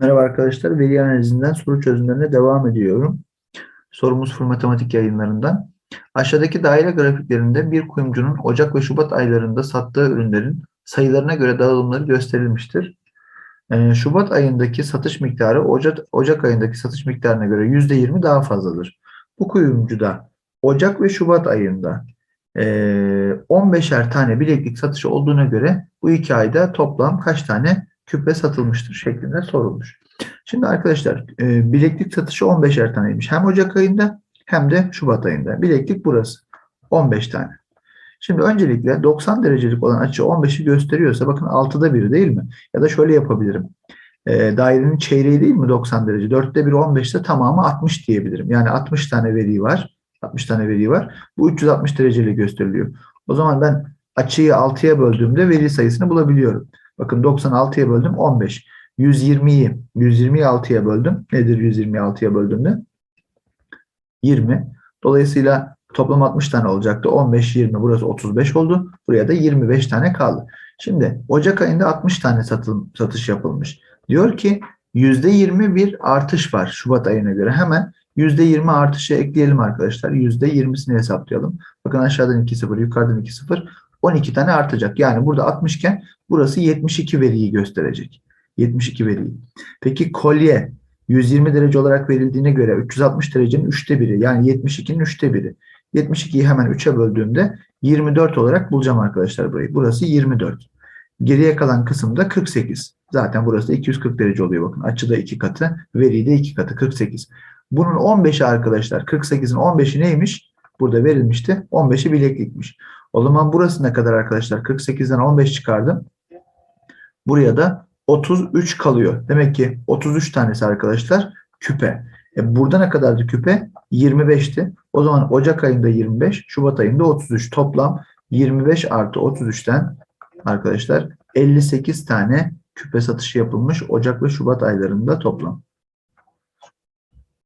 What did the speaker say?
Merhaba arkadaşlar, veri analizinden soru çözümlerine devam ediyorum. Sorumuz Full Matematik yayınlarından. Aşağıdaki daire grafiklerinde bir kuyumcunun Ocak ve Şubat aylarında sattığı ürünlerin sayılarına göre dağılımları gösterilmiştir. Ee, Şubat ayındaki satış miktarı Ocak, Ocak ayındaki satış miktarına göre %20 daha fazladır. Bu kuyumcuda Ocak ve Şubat ayında e, 15'er tane bileklik satışı olduğuna göre bu iki ayda toplam kaç tane küpe satılmıştır şeklinde sorulmuş. Şimdi arkadaşlar e, bileklik satışı 15'er taneymiş. Hem Ocak ayında hem de Şubat ayında. Bileklik burası. 15 tane. Şimdi öncelikle 90 derecelik olan açı 15'i gösteriyorsa bakın 6'da 1 değil mi? Ya da şöyle yapabilirim. E, dairenin çeyreği değil mi 90 derece? 4'te 1 15 ise tamamı 60 diyebilirim. Yani 60 tane veri var. 60 tane veri var. Bu 360 dereceyle gösteriliyor. O zaman ben açıyı 6'ya böldüğümde veri sayısını bulabiliyorum. Bakın 96'ya böldüm 15. 120'yi 120'yi 6'ya böldüm. Nedir 120'yi 6'ya böldüğümde? 20. Dolayısıyla toplam 60 tane olacaktı. 15, 20 burası 35 oldu. Buraya da 25 tane kaldı. Şimdi Ocak ayında 60 tane satım, satış yapılmış. Diyor ki %20 bir artış var Şubat ayına göre. Hemen %20 artışı ekleyelim arkadaşlar. %20'sini hesaplayalım. Bakın aşağıdan 2 0, yukarıdan 2 0. 12 tane artacak. Yani burada 60 iken burası 72 veriyi gösterecek. 72 veriyi. Peki kolye 120 derece olarak verildiğine göre 360 derecenin 3'te biri yani 72'nin 3'te biri. 72'yi hemen 3'e böldüğümde 24 olarak bulacağım arkadaşlar burayı. Burası 24. Geriye kalan kısım da 48. Zaten burası da 240 derece oluyor bakın. Açıda 2 katı, veri de 2 katı 48. Bunun 15'i arkadaşlar 48'in 15'i neymiş? Burada verilmişti. 15'i bileklikmiş. O zaman burası ne kadar arkadaşlar? 48'den 15 çıkardım. Buraya da 33 kalıyor. Demek ki 33 tanesi arkadaşlar küpe. E burada ne kadardı küpe? 25'ti. O zaman Ocak ayında 25, Şubat ayında 33. Toplam 25 artı 33'ten arkadaşlar 58 tane küpe satışı yapılmış Ocak ve Şubat aylarında toplam.